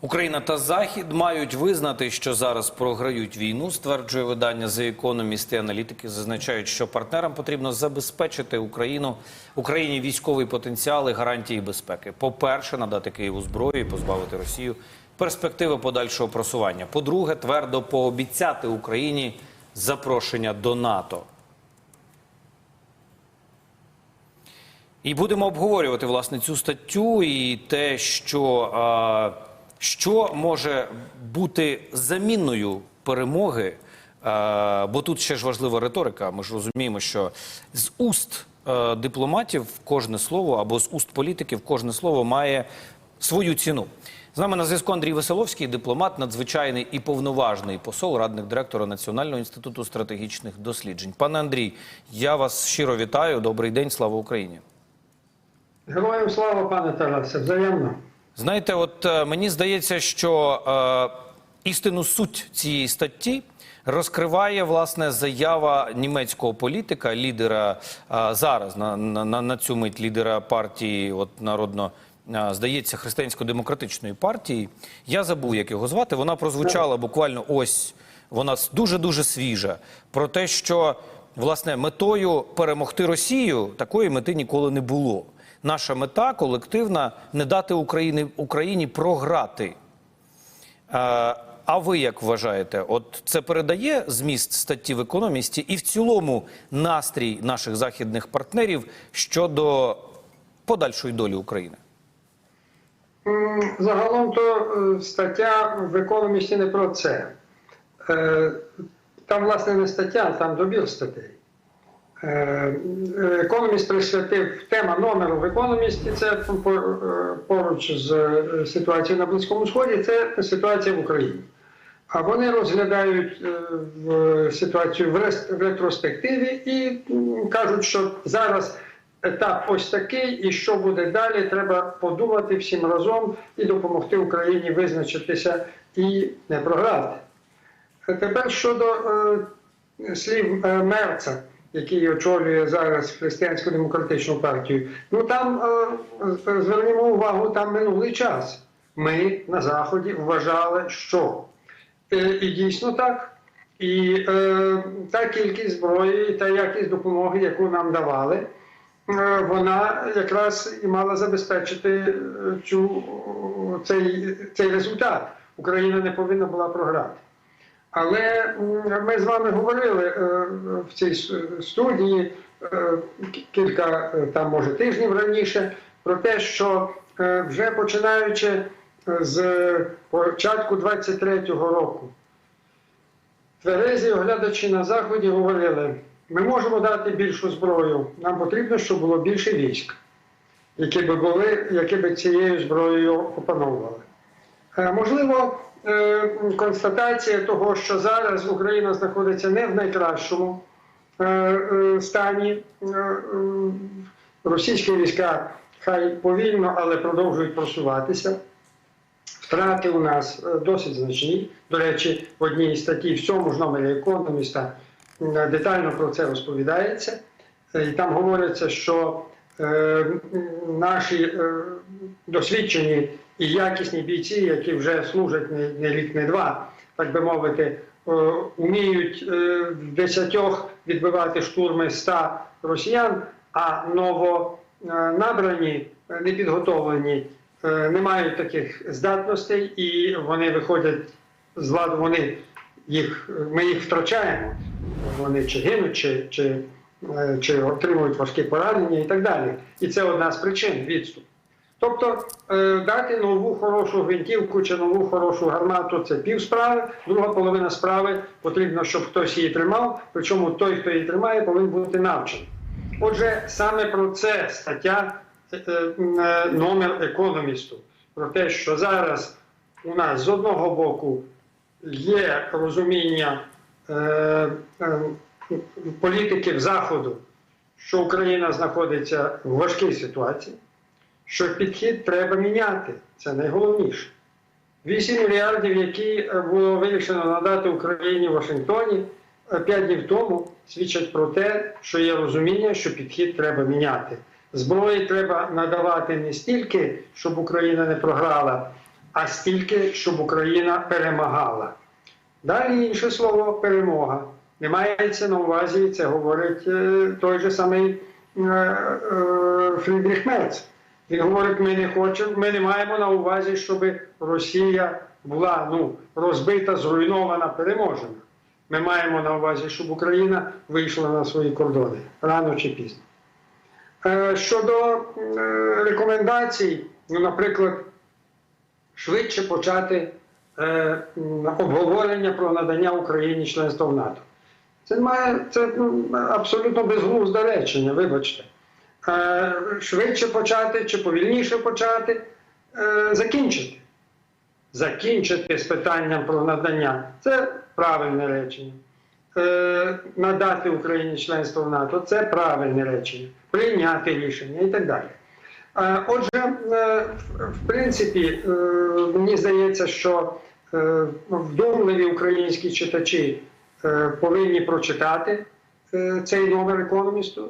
Україна та Захід мають визнати, що зараз програють війну, стверджує видання The Economist. Аналітики зазначають, що партнерам потрібно забезпечити Україну Україні військовий потенціал і гарантії безпеки. По-перше, надати Києву зброю і позбавити Росію перспективи подальшого просування. По-друге, твердо пообіцяти Україні запрошення до НАТО. І будемо обговорювати власне цю статтю і те, що, е, що може бути заміною перемоги. Е, бо тут ще ж важлива риторика. Ми ж розуміємо, що з уст е, дипломатів кожне слово або з уст політиків кожне слово має свою ціну. З нами на зв'язку Андрій Веселовський, дипломат, надзвичайний і повноважний посол, радник директора Національного інституту стратегічних досліджень. Пане Андрій, я вас щиро вітаю. Добрий день, слава Україні. Героям слава, пане Тарасе, взаємно. Знаєте, от е, мені здається, що е, істинну суть цієї статті розкриває власне заява німецького політика, лідера е, зараз на, на, на- на цю мить лідера партії, от народно. е, Здається, християнсько-демократичної партії. Я забув, як його звати. Вона прозвучала буквально ось. Вона дуже дуже свіжа. Про те, що власне метою перемогти Росію такої мети ніколи не було. Наша мета колективна не дати Україні, Україні програти. Е, а ви як вважаєте? От це передає зміст статті в економісті і в цілому настрій наших західних партнерів щодо подальшої долі України? Загалом то е, стаття в економісті не про це. Е, Там, власне, не стаття, там добір статей. Е, Економіст присвятив тема номеру в економісті. Це е, поруч з е, ситуацією на Близькому Сході. Це ситуація в Україні. А вони розглядають е, ситуацію в РЕС-ретроспективі і кажуть, що зараз етап ось такий, і що буде далі, треба подумати всім разом і допомогти Україні визначитися і не програти. Е, Тепер щодо е, слів е, Мерца, який очолює зараз християнську демократичну партію, ну там е, е, звернімо увагу, там минулий час. Ми на Заході вважали, що Е, і дійсно так. І е, та кількість зброї, та якість допомоги, яку нам давали, вона якраз і мала забезпечити цю, цей, цей результат. Україна не повинна була програти. Але ми з вами говорили е, в цій студії е, кілька е, там, може, тижнів раніше про те, що вже починаючи з початку 23-го року, тверезі оглядачі на Заході говорили: ми можемо дати більшу зброю, нам потрібно, щоб було більше військ, які би були, які би цією зброєю опановували. Е, Можливо, е, констатація того, що зараз Україна знаходиться не в найкращому е, стані. Російські війська хай повільно, але продовжують просуватися. Втрати у нас досить значні. До речі, в одній статті в цьому ж номері економіста детально про це розповідається. І там говориться, що наші е, досвідчені і якісні бійці, які вже служать не, рік, не два, так би мовити, е, уміють е, в десятьох відбивати штурми ста росіян, а новонабрані, е, непідготовлені е, не мають таких здатностей, і вони виходять з ладу, вони їх, ми їх втрачаємо. Вони чи гинуть, чи, чи, е, чи отримують важкі поранення і так далі. І це одна з причин відступ. Тобто е, дати нову хорошу гвинтівку чи нову хорошу гармату це пів справи, друга половина справи потрібно, щоб хтось її тримав. Причому той, хто її тримає, повинен бути навчений. Отже, саме про це стаття е, е, номер економісту. Про те, що зараз у нас з одного боку є розуміння е, е, політиків Заходу, що Україна знаходиться в важкій ситуації, що підхід треба міняти. Це найголовніше. 8 мільярдів, які е, було вирішено надати Україні в Вашингтоні 5 днів тому, свідчать про те, що є розуміння, що підхід треба міняти. Зброї треба надавати не стільки, щоб Україна не програла, а стільки, щоб Україна перемагала. Далі інше слово перемога. Не мається на увазі, це говорить е, той же самий е, е, Фрідріх Мерц. Він говорить, ми не хочемо, ми не маємо на увазі, щоб Росія була ну, розбита, зруйнована, переможена. Ми маємо на увазі, щоб Україна вийшла на свої кордони рано чи пізно. Щодо рекомендацій, ну, наприклад, швидше почати обговорення про надання Україні членства в НАТО. Це має це ну, абсолютно безглузде речення, вибачте. Е, швидше почати чи повільніше почати, е, закінчити. Закінчити з питанням про надання це правильне речення. Е, надати Україні членство в НАТО це правильне речення. Прийняти рішення і так далі. Отже, в- принципі, мені здається, що вдумливі українські читачі повинні прочитати е, цей номер економісту.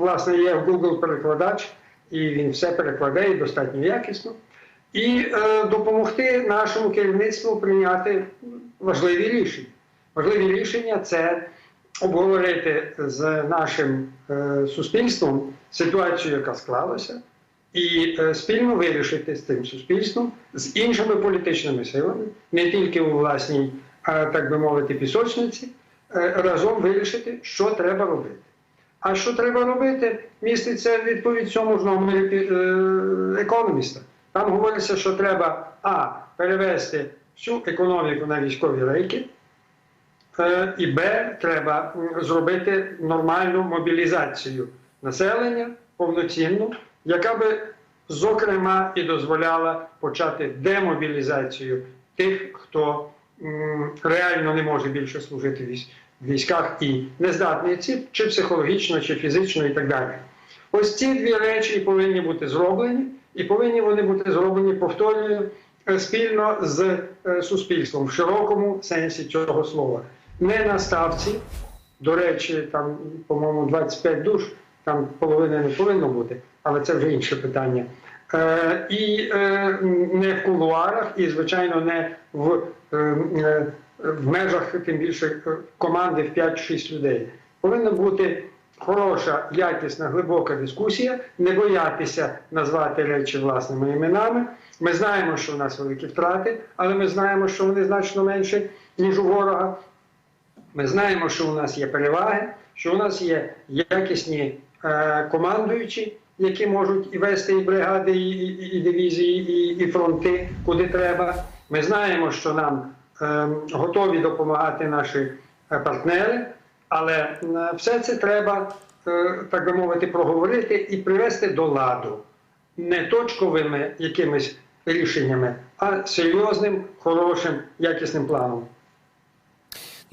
Власне, є Google перекладач, і він все перекладає достатньо якісно. І е, допомогти нашому керівництву прийняти важливі рішення. Важливі рішення це обговорити з нашим е, суспільством ситуацію, яка склалася, і е, спільно вирішити з цим суспільством, з іншими політичними силами, не тільки у власній, так би мовити, пісочниці, е, разом вирішити, що треба робити. А що треба робити, міститься відповідь цьому ж номері е, економіста. Там говориться, що треба а. перевести всю економіку на військові рейки, е, і Б. Треба зробити нормальну мобілізацію населення повноцінну, яка би, зокрема, і дозволяла почати демобілізацію тих, хто реально не може більше служити в військах і не здатний чи психологічно, чи фізично, і так далі. Ось ці дві речі повинні бути зроблені, і повинні вони бути зроблені, повторюю, е, спільно з е, суспільством в широкому сенсі цього слова. Не на ставці, до речі, там, по-моєму, 25 душ, там половини не повинно бути, але це вже інше питання. Е, і не в кулуарах, і, звичайно, не в, в межах тим більше е, команди в 5-6 людей. Повинна бути хороша, якісна, глибока дискусія, не боятися назвати речі власними іменами. Ми знаємо, що в нас великі втрати, але ми знаємо, що вони значно менші, ніж у ворога. Ми знаємо, що у нас є переваги, що у нас є якісні е, командуючі, які можуть і вести і бригади, і, і, і дивізії, і, і фронти, куди треба. Ми знаємо, що нам е, готові допомагати наші е, партнери, але все це треба, е, так би мовити, проговорити і привести до ладу не точковими якимись рішеннями, а серйозним, хорошим, якісним планом.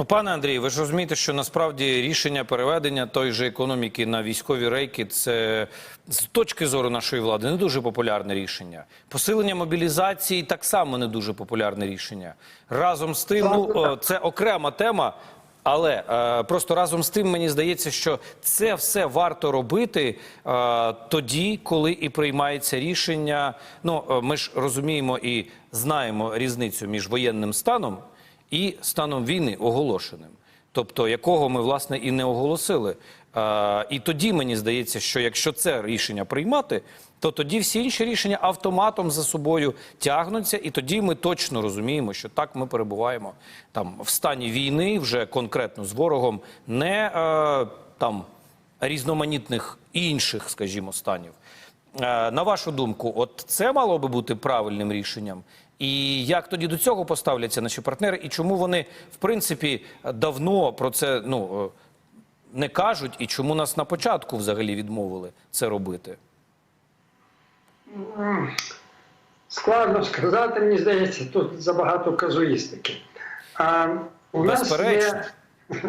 Ну, пане Андрію, ви ж розумієте, що насправді рішення переведення тої же економіки на військові рейки це з точки зору нашої влади не дуже популярне рішення. Посилення мобілізації так само не дуже популярне рішення. Разом з тим, ну це окрема тема. Але е, просто разом з тим мені здається, що це все варто робити е, тоді, коли і приймається рішення. Ну е, ми ж розуміємо і знаємо різницю між воєнним станом і станом війни оголошеним, тобто якого ми власне і не оголосили. Е, і тоді мені здається, що якщо це рішення приймати, то тоді всі інші рішення автоматом за собою тягнуться, і тоді ми точно розуміємо, що так ми перебуваємо там в стані війни, вже конкретно з ворогом, не е, там різноманітних інших, скажімо, станів. Е, На вашу думку, от це мало би бути правильним рішенням? І як тоді до цього поставляться наші партнери? І чому вони, в принципі, давно про це ну, е, не кажуть, і чому нас на початку взагалі відмовили це робити? Складно сказати, мені здається, тут забагато казуїстики. А, у, нас є,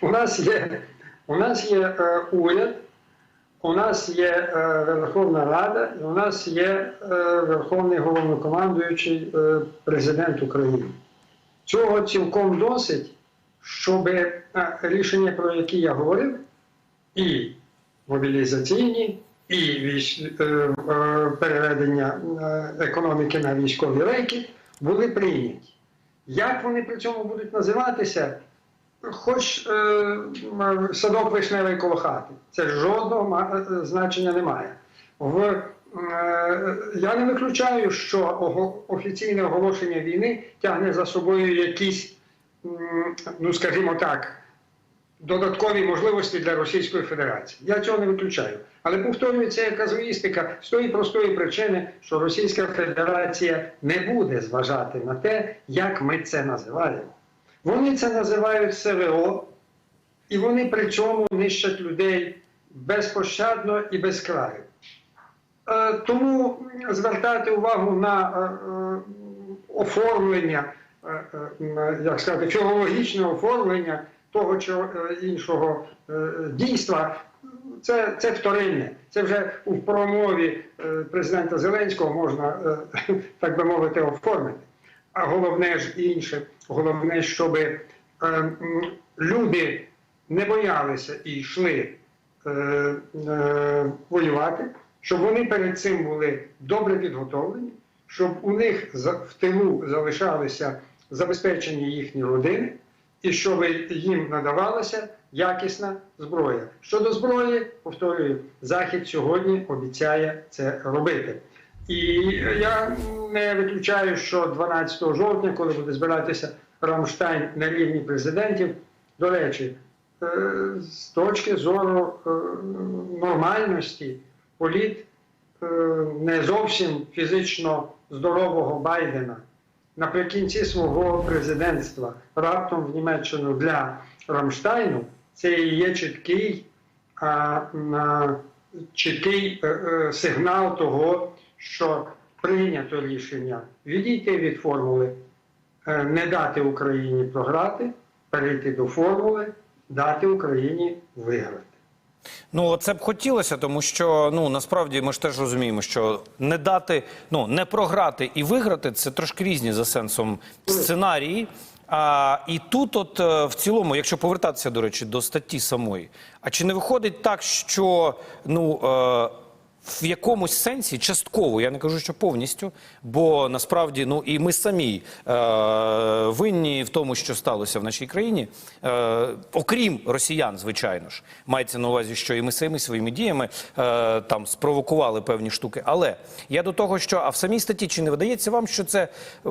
у нас є, у нас є е, уряд, у нас є е, Верховна Рада, і у нас є е, Верховний головнокомандуючий е, президент України. Цього цілком досить, щоб рішення, про які я говорив, і мобілізаційні, і е, переведення економіки на військові рейки були прийняті. Як вони при цьому будуть називатися? Хоч е, садок вишневий коло хати, це жодного е, значення немає. В, е, я не виключаю, що офіційне оголошення війни тягне за собою якісь, ну скажімо так, додаткові можливості для Російської Федерації. Я цього не виключаю. Але повторюю, це як казуїстика з тої простої причини, що Російська Федерація не буде зважати на те, як ми це називаємо. Вони це називають СВО, і вони при цьому нищать людей безпощадно і без краю. Е, Тому звертати увагу на е, е, оформлення, як сказати, філологічне оформлення того чи іншого дійства, це, це вторинне. Це вже у промові президента Зеленського можна, так би мовити, оформити. А головне ж інше, головне, щоб е, люди не боялися і йшли е, е, воювати, щоб вони перед цим були добре підготовлені, щоб у них в тилу залишалися забезпечені їхні родини, і щоб їм надавалася якісна зброя. Щодо зброї, повторюю, Захід сьогодні обіцяє це робити. І я не виключаю, що 12 жовтня, коли буде збиратися Рамштайн на рівні президентів, до речі, е, з точки зору е, нормальності політ е, не зовсім фізично здорового Байдена. Наприкінці свого президентства раптом в Німеччину для Рамштайну, це і є чіткий, чіткий сигнал того, що прийнято рішення відійти від формули, е, не дати Україні програти, перейти до формули, дати Україні виграти. Ну, це б хотілося, тому що ну насправді ми ж теж розуміємо, що не дати, ну не програти і виграти це трошки різні за сенсом сценарії. А, і тут, от е, в цілому, якщо повертатися, до речі, до статті самої, а чи не виходить так, що ну. Е, в якомусь сенсі частково, я не кажу, що повністю, бо насправді ну і ми самі е, винні в тому, що сталося в нашій країні, е, окрім росіян, звичайно ж, мається на увазі, що і ми самі своїми діями е, там спровокували певні штуки. Але я до того, що а в самій статті чи не видається вам, що це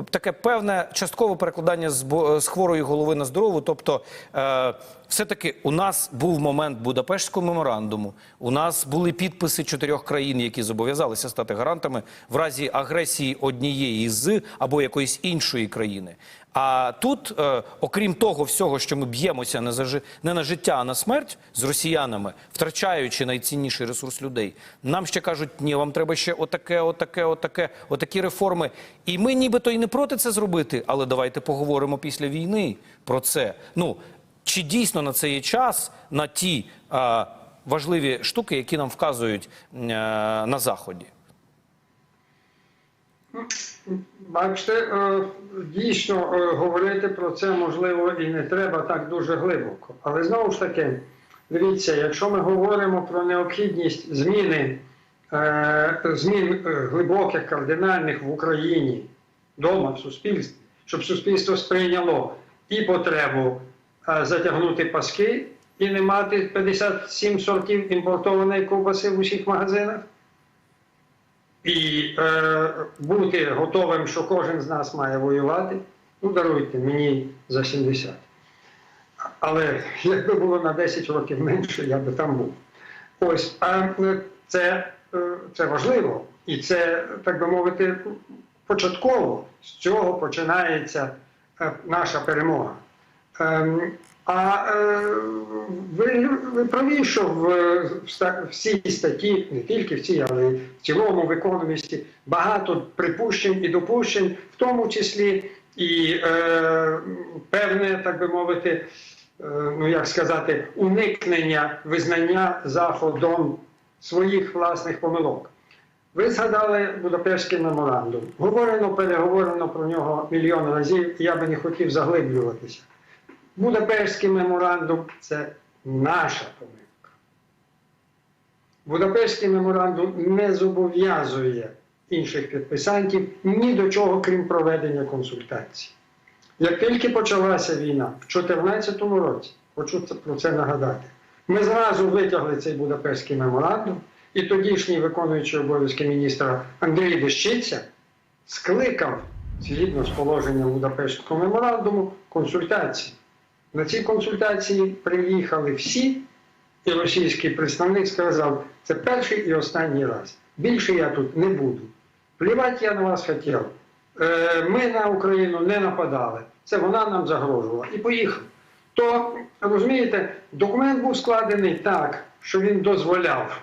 таке певне часткове перекладання з, з хворої голови на здорову, тобто. Е, все-таки у нас був момент Будапештського меморандуму. У нас були підписи чотирьох країн, які зобов'язалися стати гарантами в разі агресії однієї з або якоїсь іншої країни. А тут, е, окрім того всього, що ми б'ємося не за не на життя, а на смерть з росіянами, втрачаючи найцінніший ресурс людей, нам ще кажуть, ні, вам треба ще отаке, отаке, отаке, отакі реформи. І ми нібито і не проти це зробити, але давайте поговоримо після війни про це. Ну чи дійсно на це є час на ті а, важливі штуки, які нам вказують е, на заході? Бачите, е, дійсно е, говорити про це можливо і не треба так дуже глибоко. Але знову ж таки, дивіться, якщо ми говоримо про необхідність зміни е, змін е, глибоких, кардинальних в Україні, вдома, в суспільстві, щоб суспільство сприйняло і потребу е, затягнути паски і не мати 57 сортів імпортованої ковбаси в усіх магазинах і е, бути готовим, що кожен з нас має воювати, ну даруйте мені за 70. Але якби було на 10 років менше, я би там був. Ось, а е, це, е, це важливо. І це, так би мовити, початково з цього починається е, наша перемога. Ем, А е, ви, ви праві, що в, в в цій статті, не тільки в цій, але й в цілому в економісті багато припущень і допущень, в тому числі і е, певне, так би мовити, е, ну як сказати, уникнення визнання Заходом своїх власних помилок. Ви згадали Будапештський меморандум. Говорено, переговорено про нього мільйон разів, і я би не хотів заглиблюватися. Будапештський меморандум це наша помилка. Будапештський меморандум не зобов'язує інших підписантів ні до чого, крім проведення консультацій. Як тільки почалася війна в 2014 році, хочу про це нагадати, ми зразу витягли цей Будапештський меморандум, і тодішній виконуючий обов'язки міністра Андрій Дещиця скликав згідно з положенням Будапештського меморандуму консультації. На ці консультації приїхали всі, і російський представник сказав, це перший і останній раз. Більше я тут не буду. Плівати я на вас хотів. Е, Ми на Україну не нападали. Це вона нам загрожувала. І поїхав. То, розумієте, документ був складений так, що він дозволяв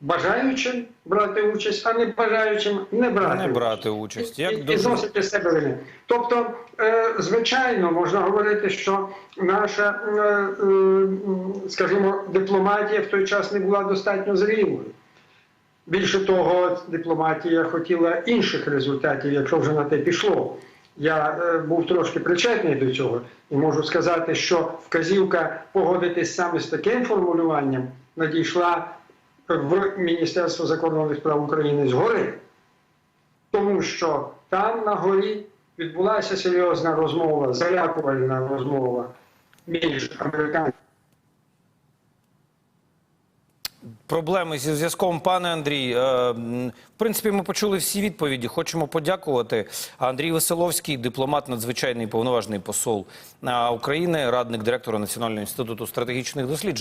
бажаючим брати участь, а не бажаючим не брати, Не брати участь. Як і, і зносити себе вини. Тобто, е, звичайно, можна говорити, що наша, е, е, скажімо, дипломатія в той час не була достатньо зрілою. Більше того, дипломатія хотіла інших результатів, якщо вже на те пішло. Я е, був трошки причетний до цього і можу сказати, що вказівка погодитись саме з таким формулюванням надійшла в Міністерство закордонних справ України згори, тому що там на горі відбулася серйозна розмова, залякувальна розмова між американцями. Проблеми зі зв'язком, пане Андрій. Е, В принципі, ми почули всі відповіді. Хочемо подякувати. Андрій Веселовський, дипломат, надзвичайний повноважний посол е, України, радник директора Національного інституту стратегічних досліджень.